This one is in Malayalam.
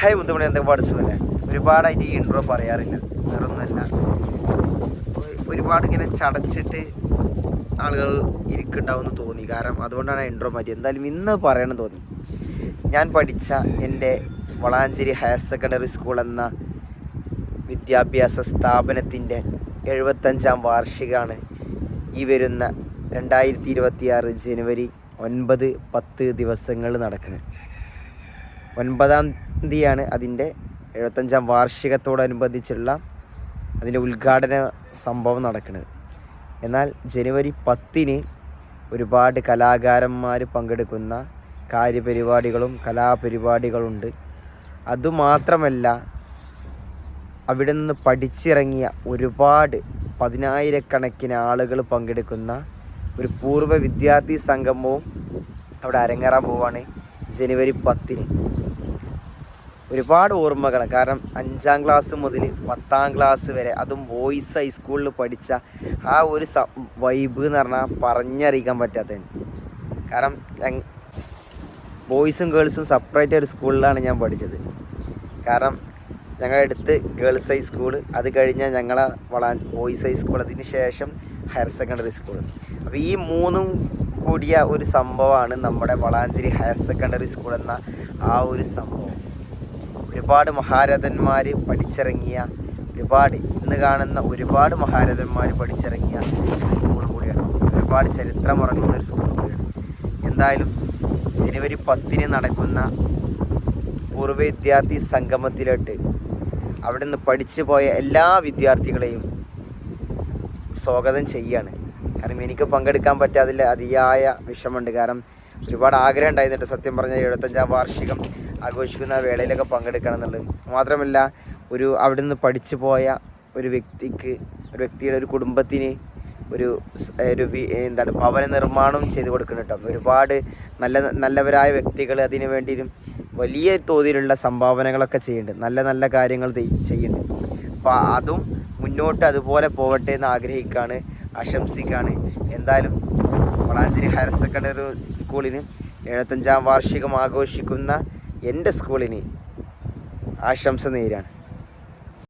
ഹായ് മുത്തുമണി എന്തൊക്കെ പാടിച്ചല്ലേ ഒരുപാടായിട്ട് ഈ ഇൻട്രോ പറയാറില്ല. വേറൊന്നുമല്ല. ഒരുപാട് ഇങ്ങനെ ചടച്ചിട്ട് ആളുകൾ ഇരിക്കുന്നുണ്ടാവുമെന്ന് തോന്നി. കാരണം അതുകൊണ്ടാണ് ഇൻട്രോ മാറ്റി എന്തായാലും ഇന്ന് പറയണം തോന്നി. ഞാൻ പഠിച്ച എന്റെ വളാഞ്ചേരി ഹയർ സെക്കൻഡറി സ്കൂൾ എന്ന വിദ്യാഭ്യാസ സ്ഥാപനത്തിന്റെ എഴുപത്തഞ്ചാം വാർഷികമാണ് ഈ വരുന്ന രണ്ടായിരത്തി ഇരുപത്തിയാറ് ജനുവരി ഒൻപത് പത്ത് ദിവസങ്ങൾ നടക്കുന്നത്. ഒൻപതാം തീയതിയാണ് അതിന്റെ എഴുപത്തഞ്ചാം വാർഷികത്തോടനുബന്ധിച്ചുള്ള അതിന്റെ ഉദ്ഘാടന സംഭവം നടക്കുന്നത്. എന്നാൽ ജനുവരി പത്തിന് ഒരുപാട് കലാകാരന്മാർ പങ്കെടുക്കുന്ന കാര്യപരിപാടികളും കലാപരിപാടികളുണ്ട്. അതുമാത്രമല്ല അവിടെ നിന്ന് പഠിച്ചിറങ്ങിയ ഒരുപാട് പതിനായിരക്കണക്കിന് ആളുകൾ പങ്കെടുക്കുന്ന ഒരു പൂർവ വിദ്യാർത്ഥി സംഗമവും അവിടെ അരങ്ങേറാൻ പോവാണ് ജനുവരി പത്തിന്. ഒരുപാട് ഓർമ്മകൾ കാരണം അഞ്ചാം ക്ലാസ് മുതൽ പത്താം ക്ലാസ് വരെ അതും ബോയ്സ് ഹൈസ്കൂളിൽ പഠിച്ച ആ ഒരു സ വൈബ് എന്ന് പറഞ്ഞാൽ പറഞ്ഞറിയിക്കാൻ പറ്റാത്തതിന്. കാരണം ബോയ്സും ഗേൾസും സെപ്പറേറ്റ് ഒരു സ്കൂളിലാണ് ഞാൻ പഠിച്ചത്. കാരണം ഞങ്ങളുടെ അടുത്ത് ഗേൾസ് ഹൈസ്കൂൾ അത് കഴിഞ്ഞാൽ ഞങ്ങളെ വളാൻ ബോയ്സ് ഹൈസ്കൂൾ അതിന് ശേഷം ഹയർ സെക്കൻഡറി സ്കൂൾ അപ്പോൾ ഈ മൂന്നും കൂടിയ ഒരു സംഭവമാണ് നമ്മുടെ വളാഞ്ചേരി ഹയർ സെക്കൻഡറി സ്കൂൾ എന്ന ആ ഒരു സംഭവം. ഒരുപാട് മഹാരഥന്മാർ പഠിച്ചിറങ്ങിയ ഒരുപാട് ഇന്ന് കാണുന്ന ഒരുപാട് മഹാരഥന്മാർ പഠിച്ചിറങ്ങിയ ഒരു സ്കൂൾ കൂടിയാണ്. ഒരുപാട് ചരിത്രമുറങ്ങുന്ന ഒരു സ്കൂൾ കൂടിയാണ്. എന്തായാലും ജനുവരി പത്തിന് നടക്കുന്ന പൂർവ വിദ്യാർത്ഥി സംഗമത്തിലോട്ട് അവിടെ നിന്ന് പഠിച്ചു പോയ എല്ലാ വിദ്യാർത്ഥികളെയും സ്വാഗതം ചെയ്യാണ്. കാരണം എനിക്ക് പങ്കെടുക്കാൻ പറ്റാതില്ല അതിയായ വിഷമമുണ്ട്. കാരണം ഒരുപാട് ആഗ്രഹം ഉണ്ടായിരുന്നുണ്ട് സത്യം പറഞ്ഞാൽ എഴുപത്തഞ്ചാം വാർഷികം ആഘോഷിക്കുന്ന വേളയിലൊക്കെ പങ്കെടുക്കണം എന്നുള്ളത് മാത്രമല്ല ഒരു അവിടെ നിന്ന് പഠിച്ചു പോയ ഒരു വ്യക്തിക്ക് ഒരു വ്യക്തിയുടെ ഒരു കുടുംബത്തിന് ഒരു ഒരു എന്താണ് ഭവന നിർമ്മാണം ചെയ്ത് കൊടുക്കുന്നു കേട്ടോ. ഒരുപാട് നല്ല നല്ലവരായ വ്യക്തികൾ അതിനു വേണ്ടിയും വലിയ തോതിലുള്ള സംഭാവനകളൊക്കെ ചെയ്യുന്നുണ്ട്. നല്ല നല്ല കാര്യങ്ങൾ ചെയ്യുന്നുണ്ട്. അപ്പോൾ അതും മുന്നോട്ട് അതുപോലെ പോകട്ടെ എന്ന് ആഗ്രഹിക്കുകയാണ് ആശംസിക്കുകയാണ് എന്തായാലും വളാഞ്ചേരി ഹയർ സെക്കൻഡറി സ്കൂളിന് എഴുപത്തഞ്ചാം വാർഷികം ആഘോഷിക്കുന്ന എന്റെ സ്കൂളിന് ആശംസ നേരാണ്